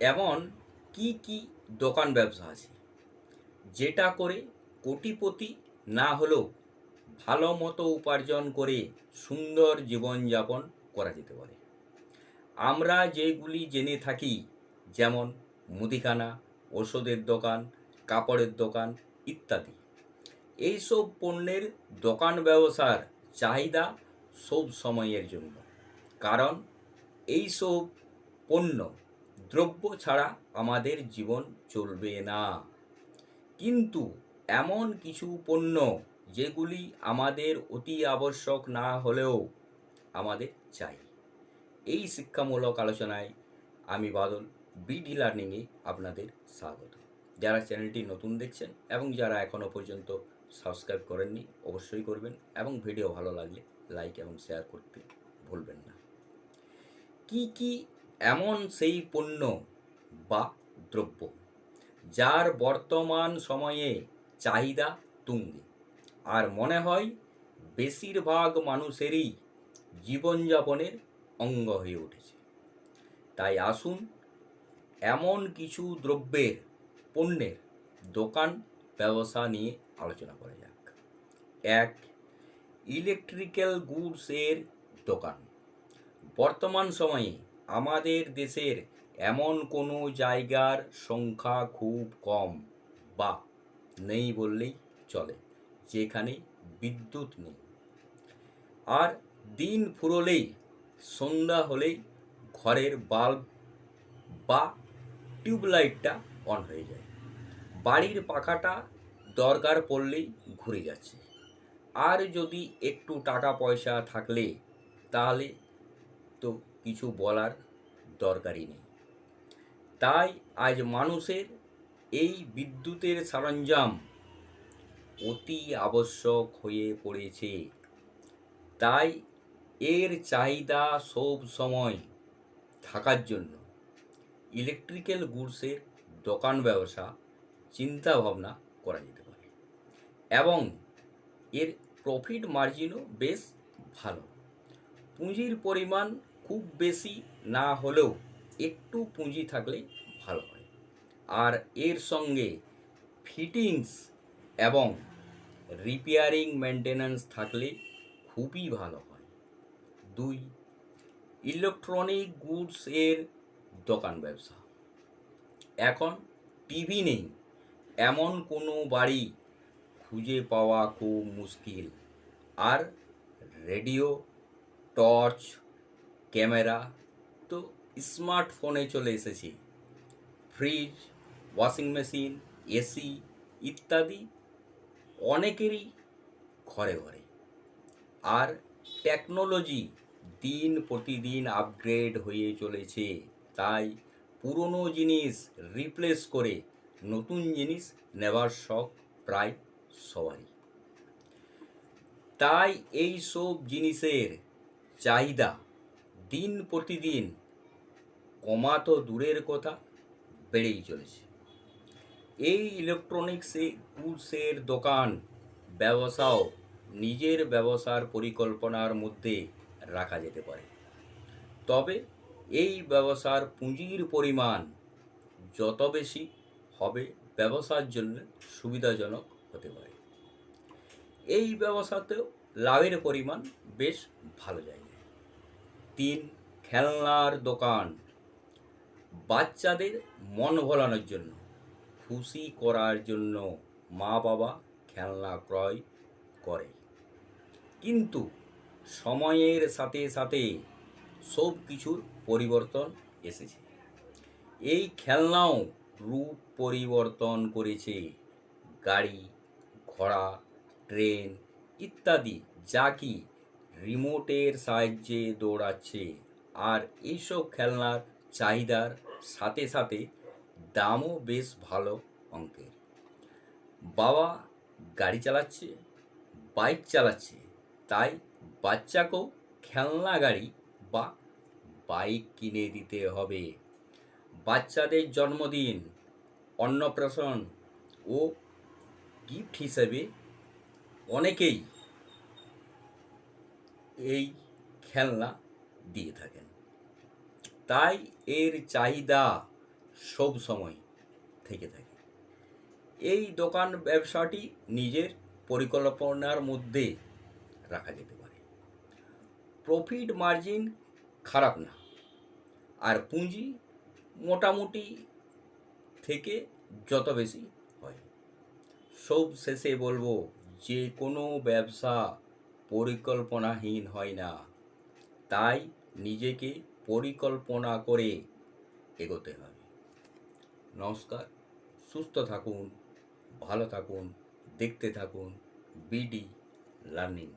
এমন কি কি দোকান ব্যবসা আছে? যেটা করে কোটিপতি না হলেও ভালো মতো উপার্জন করে সুন্দর জীবনযাপন করা যেতে পারে। আমরা যেগুলি জেনে থাকি, যেমন মুদিখানা ওষুধের দোকান, কাপড়ের দোকান ইত্যাদি। এইসব পণ্যের দোকান ব্যবসার চাহিদা সব সময়ের জন্য। কারণ এইসব পণ্য দ্রব্য ছাড়া আমাদের জীবন চলবে না। কিন্তু এমন কিছু পণ্য যেগুলি আমাদের অতি আবশ্যক না হলেও আমাদের চাই। এই শিক্ষামূলক আলোচনায় আমি বাদল, বিডি লার্নিংয়ে আপনাদের স্বাগত। যারা চ্যানেলটি নতুন দেখছেন এবং যারা এখনও পর্যন্ত সাবস্ক্রাইব করেননি, অবশ্যই করবেন এবং ভিডিও ভালো লাগলে লাইক এবং শেয়ার করতে ভুলবেন না। কি কি এমন সেই পণ্য বা দ্রব্য যার বর্তমান সময়ে চাহিদা তুঙ্গে। আর মনে হয় বেশিরভাগ মানুষেরই জীবনযাপনের অঙ্গ হয়ে উঠেছে। তাই আসুন এমন কিছু দ্রব্যের, পণ্যের দোকান ব্যবসা নিয়ে আলোচনা করা যাক। এক ইলেকট্রিক্যাল গুডসের দোকান। বর্তমান সময়ে আমাদের দেশের এমন কোনো জায়গার সংখ্যা খুব কম বা নেই বললেই চলে, যেখানে বিদ্যুৎ নেই। আর দিন ফুরলেই, সন্ধ্যা হলেই ঘরের বাল্ব বা টিউবলাইটটা অন হয়ে যায়। বাড়ির পাখাটা দরকার পড়লেই ঘুরে যাচ্ছে। আর যদি একটু টাকা পয়সা থাকলে, তাহলে তো কিছু বলার দরকারই নেই। তাই আজ মানুষের এই বিদ্যুতের সরঞ্জাম অতি আবশ্যক হয়ে পড়েছে। তাই এর চাহিদা সব সময় থাকার জন্য ইলেকট্রিক্যাল গুডসের দোকান ব্যবসা চিন্তা ভাবনা করা যেতে পারে এবং এর প্রফিট মার্জিনও বেশ ভালো। পুঁজির পরিমাণ খুব বেশি না হলেও একটু পুঁজি থাকলে ভালো হয়। আর এর সঙ্গে ফিটিংস এবং রিপেয়ারিং মেনটেন্যান্স থাকলে খুবই ভালো হয়। দুই ইলেকট্রনিক গুডস এর দোকান ব্যবসা। এখন টিভি নেই, এমন কোনো বাড়ি খুঁজে পাওয়া খুব মুশকিল। আর রেডিও টর্চ ক্যামেরা, তো স্মার্টফোনে চলে এসেছে। ফ্রিজ, ওয়াশিং মেশিন, এসি ইত্যাদি অনেকেরই ঘরে ঘরে। আর টেকনোলজি দিন প্রতিদিন আপগ্রেড হয়ে চলেছে। তাই পুরনো জিনিস রিপ্লেস করে নতুন জিনিস নেবার শখ প্রায় সবারই। তাই এই সব জিনিসের চাহিদা দিন প্রতিদিন কমা তো দূরের কথা, বেড়েই চলেছে। এই ইলেকট্রনিক্সে গুডসের দোকান, ব্যবসাও নিজের ব্যবসার পরিকল্পনার মধ্যে রাখা যেতে পারে। তবে এই ব্যবসার পুঁজির পরিমাণ যত বেশি হবে ব্যবসার জন্য সুবিধাজনক হতে পারে। এই ব্যবসাতেও লাভের পরিমাণ বেশ ভালো জায়গায় তিন খেলনার দোকান। বাচ্চাদের মন ভোলানোর জন্য, খুশি করার জন্য মা বাবা খেলনা ক্রয় করে। কিন্তু সময়ের সাথে সাথে সব কিছুর পরিবর্তন এসেছে। এই খেলনাও রূপ পরিবর্তন করেছে। গাড়ি, ঘোড়া, ট্রেন ইত্যাদি যা কি রিমোটের সাহায্যে দৌড়াচ্ছে। আর এইসব খেলনার চাহিদার সাথে সাথে দামও বেশ ভালো অঙ্কের। বাবা গাড়ি চালাচ্ছে, বাইক চালাচ্ছে, তাই বাচ্চাকেও খেলনা গাড়ি বা বাইক কিনে দিতে হবে। বাচ্চাদের জন্মদিন, অন্নপ্রাশন ও গিফট হিসেবে অনেকেই এই খেলনা দিয়ে থাকেন। তাই এর চাহিদা সব সময় থেকে থাকে। এই দোকান ব্যবসাটি নিজের পরিকল্পনার মধ্যে রাখা যেতে পারে। প্রফিট মার্জিন খারাপ না। আর পুঁজি মোটামুটি থেকে যত বেশি হয়। সব শেষে বলব, যে কোনো ব্যবসা পরিকল্পনাহীন হয় না। তাই নিজেকে পরিকল্পনা করে এগোতে হবে। নমস্কার। সুস্থ থাকুন, ভালো থাকুন, দেখতে থাকুন, বিডি লার্নিং।